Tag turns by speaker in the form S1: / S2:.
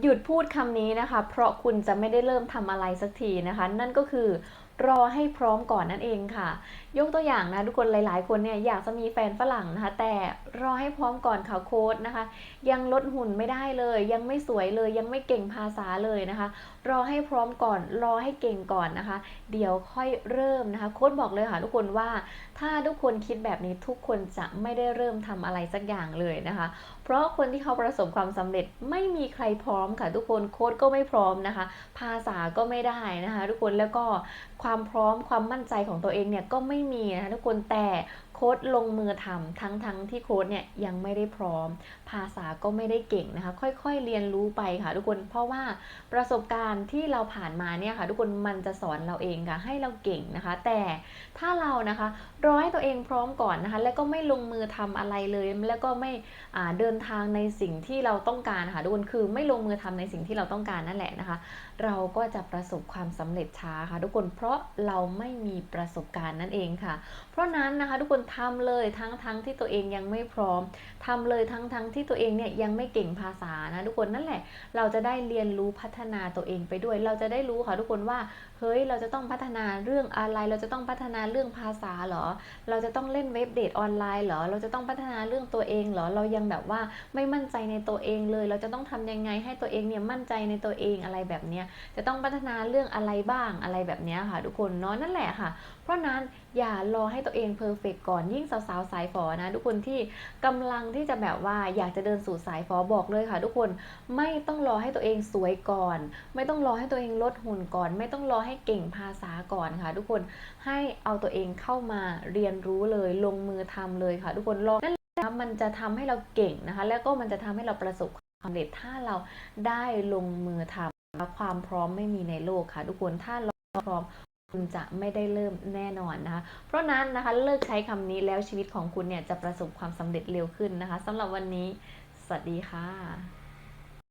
S1: หยุดพูดคำนี้นะคะ เพราะคุณจะไม่ได้เริ่มทำอะไรสักทีนะคะ นั่นก็คือ รอให้พร้อมก่อนนั่นเองค่ะ ยกตัวอย่างนะทุกคนหลาย ๆ คนเนี่ยอยากจะมีแฟนฝรั่งนะคะ แต่รอให้พร้อมก่อนค่ะโค้ดนะคะ ยังลดหุ่นไม่ได้เลย ยังไม่สวยเลย ยังไม่เก่งภาษาเลยนะคะ รอให้พร้อมก่อน รอให้เก่งก่อนนะคะ เดี๋ยวค่อยเริ่มนะคะ โค้ดบอกเลยค่ะทุกคนว่า ถ้าทุกคนคิดแบบนี้ทุกคนจะไม่ได้เริ่มทำอะไรสักอย่างเลยนะคะ เพราะคนที่เขาประสบความสำเร็จไม่มีใครพร้อมค่ะ ทุกคนโค้ดก็ไม่พร้อมนะคะ ภาษาก็ไม่ได้นะคะ ทุกคนแล้วก็ความความพร้อมความมั่นใจของตัวเองเนี่ยก็ไม่มีนะคะทุกคนแต่ ค้ดลงมือทำทั้งทั้งที่โค้ดเนี่ยยังไม่ได้พร้อม ภาษาก็ไม่ได้เก่งนะคะ ค่อยๆเรียนรู้ไปค่ะทุกคนเพราะว่าประสบการณ์ที่เราผ่านมาเนี่ยค่ะ ทุกคนมันจะสอนเราเองค่ะให้เราเก่งนะคะ แต่ถ้าเรานะคะร้อให้ตัวเองพร้อมก่อนนะคะ แล้วก็ไม่ลงมือทำอะไรเลย แล้วก็ไม่เดินทางในสิ่งที่เราต้องการค่ะทุกคนคือไม่ลงมือทำในสิ่งที่เราต้องการนั่นแหละนะคะ เราก็จะประสบความสำเร็จช้าค่ะ ทุกคนเพราะเราไม่มีประสบการณ์นั่นเองค่ะ เพราะนั้นนะคะทุกคนทำเลยทั้งทั้งที่ตัวเองยังไม่พร้อมทำเลยทั้งทั้งที่ตัวเองเนี่ยยังไม่เก่งภาษานะทุกคนนั่นแหละ เราจะได้เรียนรู้พัฒนาตัวเองไปด้วย เราจะได้รู้ค่ะทุกคนว่าเฮ้ยเราจะต้องพัฒนาเรื่องอะไร เราจะต้องพัฒนาเรื่องภาษาเหรอ เราจะต้องเล่นเว็บเดทออนไลน์เหรอ เราจะต้องพัฒนาเรื่องตัวเองเหรอ เรายังแบบว่าไม่มั่นใจในตัวเองเลย เราจะต้องทำยังไงให้ตัวเองเนี่ยมั่นใจในตัวเองอะไรแบบเนี้ย จะต้องพัฒนาเรื่องอะไรบ้างอะไรแบบเนี้ยค่ะ ทุกคนเนาะนั่นแหละค่ะ เพราะนั้นอย่ารอให้ตัวเองเพอร์เฟกก่อนยิ่งสาวๆสายฝอนะทุกคนที่กำลังที่จะแบบว่าอยากจะเดินสู่สายฝอบอกเลยค่ะ ทุกคนไม่ต้องรอให้ตัวเองสวยก่อน ไม่ต้องรอให้ตัวเองลดหุ่นก่อน ไม่ต้องรอให้เก่งภาษาก่อนค่ะ ทุกคนให้เอาตัวเองเข้ามาเรียนรู้เลยลงมือทำเลยค่ะ ทุกคนลองนั่นแหละนะมันจะทำให้เราเก่งนะคะ แล้วก็มันจะทำให้เราประสบความสำเร็จถ้าเราได้ลงมือทำความพร้อมไม่มีในโลกค่ะ ทุกคนถ้าเราพร้อม คุณจะไม่ได้เริ่มแน่นอนนะคะ เพราะนั้นนะคะเลิกใช้คำนี้แล้วชีวิตของคุณเนี่ยจะประสบความสำเร็จเร็วขึ้นนะคะสำหรับวันนี้ สวัสดีค่ะ